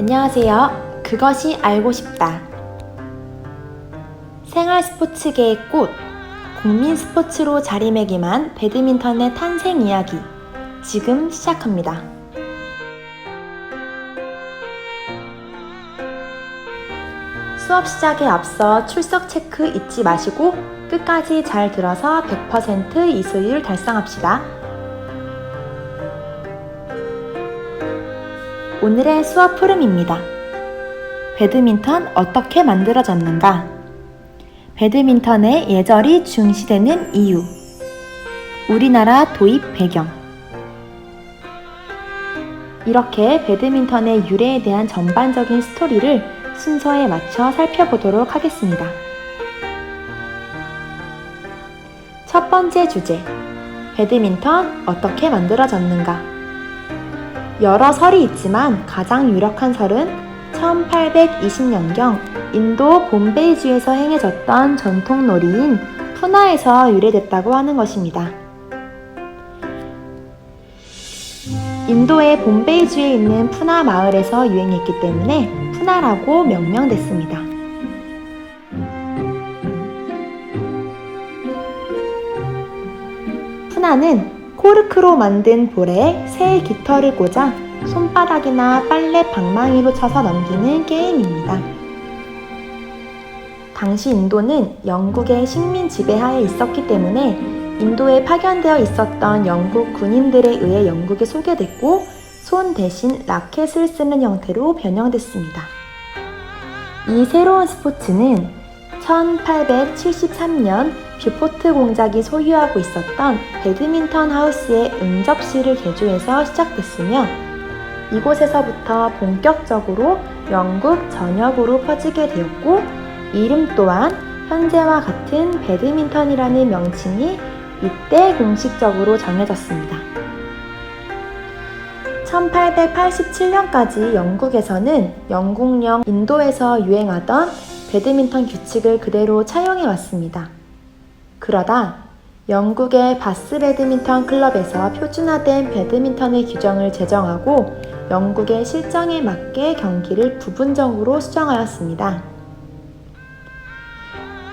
안녕하세요. 그것이 알고 싶다. 생활 스포츠계의 꽃, 국민 스포츠로 자리매김한 배드민턴의 탄생 이야기. 지금 시작합니다. 수업 시작에 앞서 출석 체크 잊지 마시고 끝까지 잘 들어서 100% 이수율 달성합시다. 오늘의 수업 흐름입니다. 배드민턴 어떻게 만들어졌는가? 배드민턴의 예절이 중시되는 이유. 우리나라 도입 배경. 이렇게 배드민턴의 유래에 대한 전반적인 스토리를 순서에 맞춰 살펴보도록 하겠습니다. 첫 번째 주제. 배드민턴 어떻게 만들어졌는가? 여러 설이 있지만 가장 유력한 설은 1820년경 인도 봄베이주에서 행해졌던 전통 놀이인 푸나에서 유래됐다고 하는 것입니다. 인도의 봄베이주에 있는 푸나 마을에서 유행했기 때문에 푸나라고 명명됐습니다. 푸나는 코르크로 만든 볼에 새 깃털을 꽂아 손바닥이나 빨래 방망이로 쳐서 넘기는 게임입니다. 당시 인도는 영국의 식민 지배하에 있었기 때문에 인도에 파견되어 있었던 영국 군인들에 의해 영국에 소개됐고 손 대신 라켓을 쓰는 형태로 변형됐습니다. 이 새로운 스포츠는 1873년 뷰포트 공작이 소유하고 있었던 배드민턴 하우스의 응접실을 개조해서 시작됐으며 이곳에서부터 본격적으로 영국 전역으로 퍼지게 되었고 이름 또한 현재와 같은 배드민턴이라는 명칭이 이때 공식적으로 정해졌습니다. 1887년까지 영국에서는 영국령 인도에서 유행하던 배드민턴 규칙을 그대로 차용해 왔습니다. 그러다 영국의 바스 배드민턴 클럽에서 표준화된 배드민턴의 규정을 제정하고 영국의 실정에 맞게 경기를 부분적으로 수정하였습니다.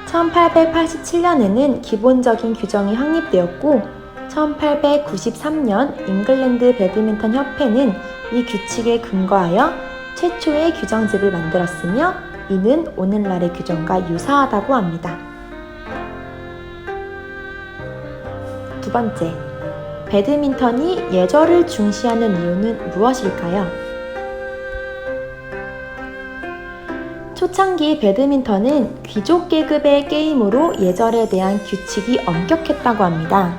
1887년에는 기본적인 규정이 확립되었고 1893년 잉글랜드 배드민턴 협회는 이 규칙에 근거하여 최초의 규정집을 만들었으며 이는 오늘날의 규정과 유사하다고 합니다. 두 번째, 배드민턴이 예절을 중시하는 이유는 무엇일까요? 초창기 배드민턴은 귀족 계급의 게임으로 예절에 대한 규칙이 엄격했다고 합니다.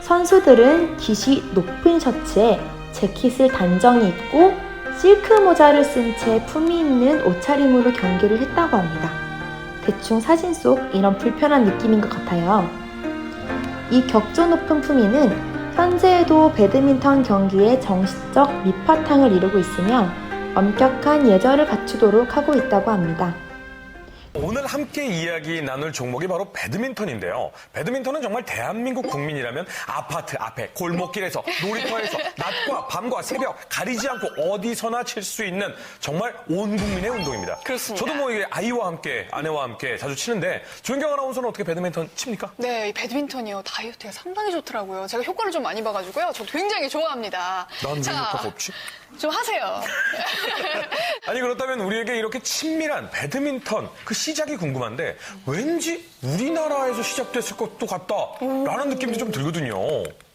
선수들은 깃이 높은 셔츠에 재킷을 단정히 입고 실크 모자를 쓴 채 품위 있는 옷차림으로 경기를 했다고 합니다. 대충 사진 속 이런 불편한 느낌인 것 같아요. 이 격조 높은 품위는 현재에도 배드민턴 경기의 정식적 밑바탕을 이루고 있으며 엄격한 예절을 갖추도록 하고 있다고 합니다. 오늘 함께 이야기 나눌 종목이 바로 배드민턴인데요. 배드민턴은 정말 대한민국 국민이라면 아파트 앞에 골목길에서 놀이터에서 낮과 밤과 새벽 가리지 않고 어디서나 칠 수 있는 정말 온 국민의 운동입니다. 그렇습니다. 저도 뭐 이게 아이와 함께 아내와 함께 자주 치는데 조인경 아나운서는 어떻게 배드민턴 칩니까? 네, 이 배드민턴이요. 다이어트에 상당히 좋더라고요. 제가 효과를 좀 많이 봐가지고요. 저 굉장히 좋아합니다. 난왜 자, 효과가 없지? 좀 하세요. 아니 그렇다면 우리에게 이렇게 친밀한 배드민턴 그 시작이 궁금한데 왠지 우리나라에서 시작됐을 것도 같다라는 느낌도 좀 들거든요.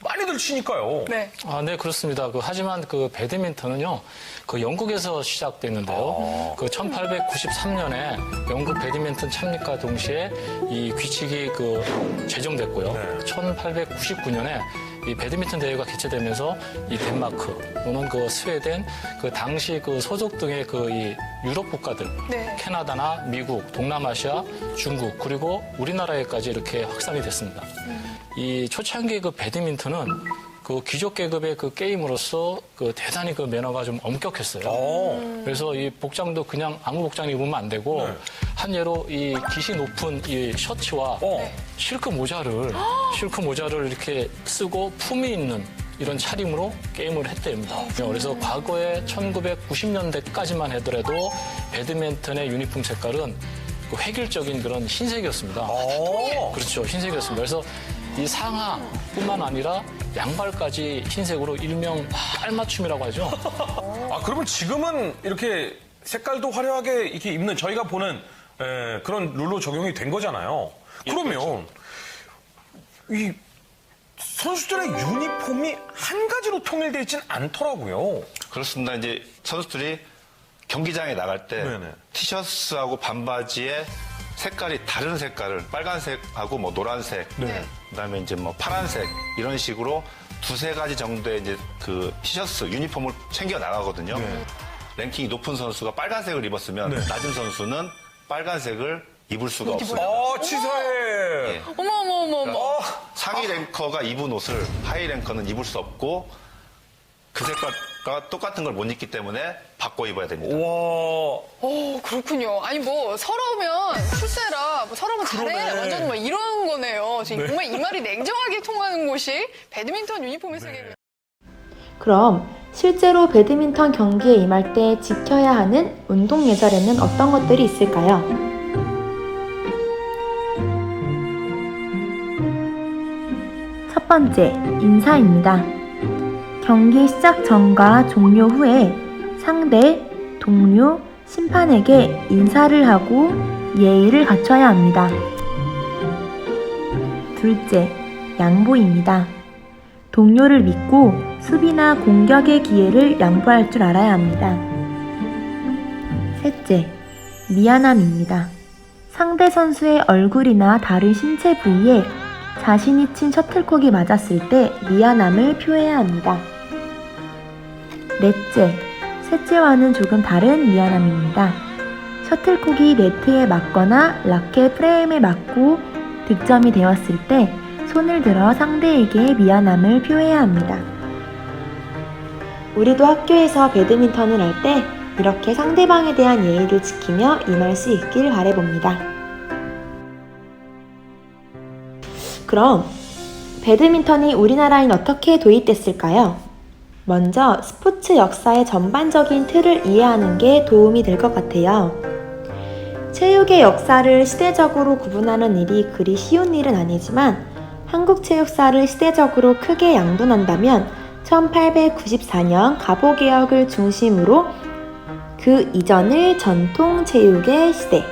많이들 치니까요. 네. 아, 네, 그렇습니다. 그, 하지만 그 배드민턴은요, 그 영국에서 시작됐는데요. 그 1893년에 영국 배드민턴 창립과 동시에 이 규칙이 그 제정됐고요. 네. 1899년에 이 배드민턴 대회가 개최되면서 이 덴마크 또는 그 스웨덴 그 당시 그 소속 등의 그 이 유럽 국가들 네. 캐나다나 미국, 동남아시아, 중국 그리고 우리나라에까지 이렇게 확산이 됐습니다. 이 초창기 그 배드민턴은 그 귀족 계급의 그 게임으로서 그 대단히 그 매너가 좀 엄격했어요. 어. 그래서 이 복장도 그냥 아무 복장 입으면 안 되고 네. 한 예로 이 깃이 높은 이 셔츠와 어. 실크 모자를 실크 모자를 이렇게 쓰고 품위 있는 이런 차림으로 게임을 했대입니다. 그래서 과거에 1990년대까지만 하더라도 배드민턴의 유니폼 색깔은 그 획일적인 그런 흰색이었습니다. 어. 그렇죠. 흰색이었습니다. 그래서 이 상하뿐만 아니라 양발까지 흰색으로 일명 깔맞춤이라고 하죠. 아, 그러면 지금은 이렇게 색깔도 화려하게 이렇게 입는 저희가 보는 에, 그런 룰로 적용이 된 거잖아요. 그러면 이 선수들의 유니폼이 한 가지로 통일되어 있지는 않더라고요. 그렇습니다. 이제 선수들이 경기장에 나갈 때 네네. 티셔츠하고 반바지에 색깔이 다른 색깔을 빨간색하고 뭐 노란색, 네. 그다음에 이제 뭐 파란색 이런 식으로 두세 가지 정도의 이제 그 티셔츠 유니폼을 챙겨 나가거든요. 네. 랭킹이 높은 선수가 빨간색을 입었으면 네. 낮은 선수는 빨간색을 입을 수가 없어요. 어, 치사해. 예. 어머 어머 어머 어머. 어, 상위 랭커가 입은 옷을 하위 랭커는 입을 수 없고 그 색깔과 똑같은 걸 못 입기 때문에 바꿔 입어야 됩니다. 와. 어 그렇군요. 아니 뭐 서러우면 출세라 뭐 서러우면 잘해 그러네. 완전 뭐 이런 거네요. 지금 정말 이 말이 냉정하게 통하는 곳이 배드민턴 유니폼의 세계군요. 그럼 실제로 배드민턴 경기에 임할 때 지켜야 하는 운동 예절에는 어떤 것들이 있을까요? 첫 번째, 인사입니다. 경기 시작 전과 종료 후에 상대, 동료, 심판에게 인사를 하고 예의를 갖춰야 합니다. 둘째, 양보입니다. 동료를 믿고 수비나 공격의 기회를 양보할 줄 알아야 합니다. 셋째, 미안함입니다. 상대 선수의 얼굴이나 다른 신체 부위에 자신이 친 셔틀콕이 맞았을 때 미안함을 표해야 합니다. 넷째, 셋째와는 조금 다른 미안함입니다. 셔틀콕이 네트에 맞거나 라켓 프레임에 맞고 득점이 되었을 때 손을 들어 상대에게 미안함을 표해야 합니다. 우리도 학교에서 배드민턴을 할 때 이렇게 상대방에 대한 예의를 지키며 임할 수 있길 바래봅니다. 그럼 배드민턴이 우리나라엔 어떻게 도입됐을까요? 먼저 스포츠 역사의 전반적인 틀을 이해하는 게 도움이 될 것 같아요. 체육의 역사를 시대적으로 구분하는 일이 그리 쉬운 일은 아니지만 한국 체육사를 시대적으로 크게 양분한다면 1894년 갑오개혁을 중심으로 그 이전을 전통 체육의 시대,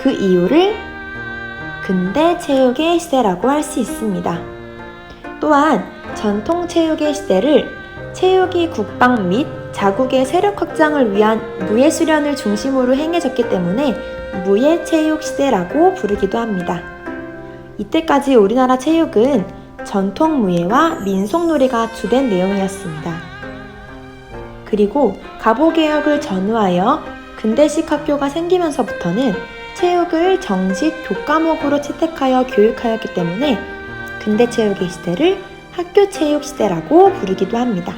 그 이후를 근대 체육의 시대라고 할 수 있습니다. 또한 전통 체육의 시대를 체육이 국방 및 자국의 세력 확장을 위한 무예 수련을 중심으로 행해졌기 때문에 무예 체육 시대라고 부르기도 합니다. 이때까지 우리나라 체육은 전통 무예와 민속 놀이가 주된 내용이었습니다. 그리고 갑오개혁을 전후하여 근대식 학교가 생기면서부터는 체육을 정식 교과목으로 채택하여 교육하였기 때문에 근대 체육의 시대를 학교 체육 시대라고 부르기도 합니다.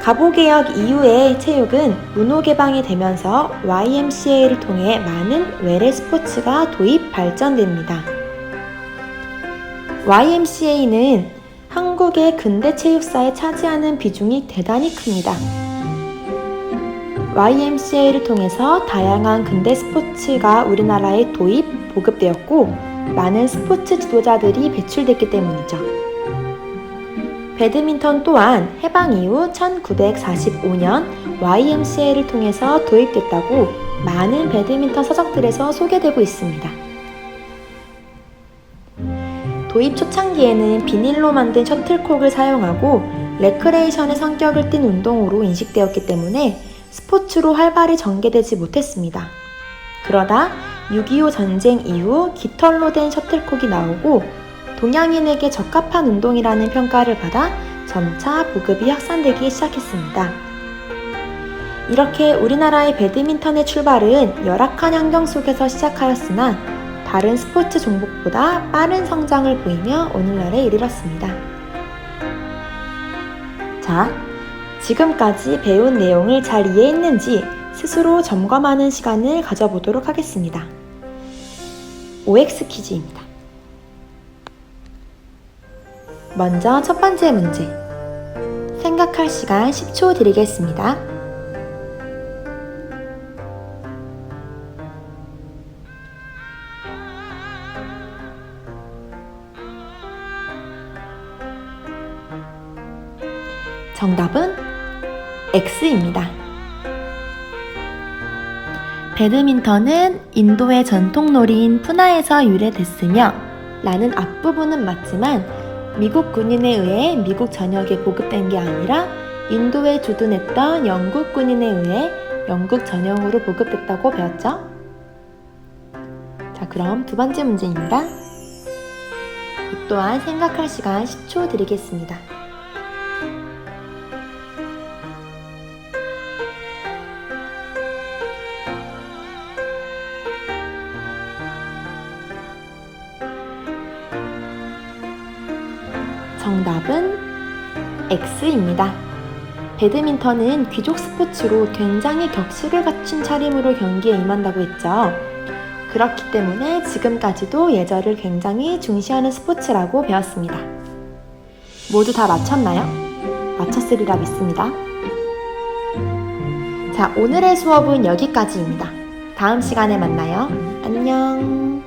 갑오개혁 이후의 체육은 문호 개방이 되면서 YMCA를 통해 많은 외래 스포츠가 도입 발전됩니다. YMCA는 한국의 근대 체육사에 차지하는 비중이 대단히 큽니다. YMCA를 통해서 다양한 근대 스포츠가 우리나라에 도입, 보급되었고 많은 스포츠 지도자들이 배출됐기 때문이죠. 배드민턴 또한 해방 이후 1945년 YMCA를 통해서 도입됐다고 많은 배드민턴 서적들에서 소개되고 있습니다. 도입 초창기에는 비닐로 만든 셔틀콕을 사용하고 레크레이션의 성격을 띤 운동으로 인식되었기 때문에 스포츠로 활발히 전개되지 못했습니다. 그러다 6.25 전쟁 이후 깃털로 된 셔틀콕이 나오고 동양인에게 적합한 운동이라는 평가를 받아 점차 보급이 확산되기 시작했습니다. 이렇게 우리나라의 배드민턴의 출발은 열악한 환경 속에서 시작하였으나 다른 스포츠 종목보다 빠른 성장을 보이며 오늘날에 이르렀습니다. 자, 지금까지 배운 내용을 잘 이해했는지 스스로 점검하는 시간을 가져보도록 하겠습니다. OX 퀴즈입니다. 먼저 첫 번째 문제. 생각할 시간 10초 드리겠습니다. 정답은 X입니다. 배드민턴은 인도의 전통 놀이인 푸나에서 유래됐으며 라는 앞부분은 맞지만 미국 군인에 의해 미국 전역에 보급된 게 아니라 인도에 주둔했던 영국 군인에 의해 영국 전역으로 보급됐다고 배웠죠? 자, 그럼 두 번째 문제입니다. 이 또한 생각할 시간 10초 드리겠습니다. 정답은 X입니다. 배드민턴은 귀족 스포츠로 굉장히 격식을 갖춘 차림으로 경기에 임한다고 했죠. 그렇기 때문에 지금까지도 예절을 굉장히 중시하는 스포츠라고 배웠습니다. 모두 다 맞췄나요? 맞췄으리라 믿습니다. 자, 오늘의 수업은 여기까지입니다. 다음 시간에 만나요. 안녕.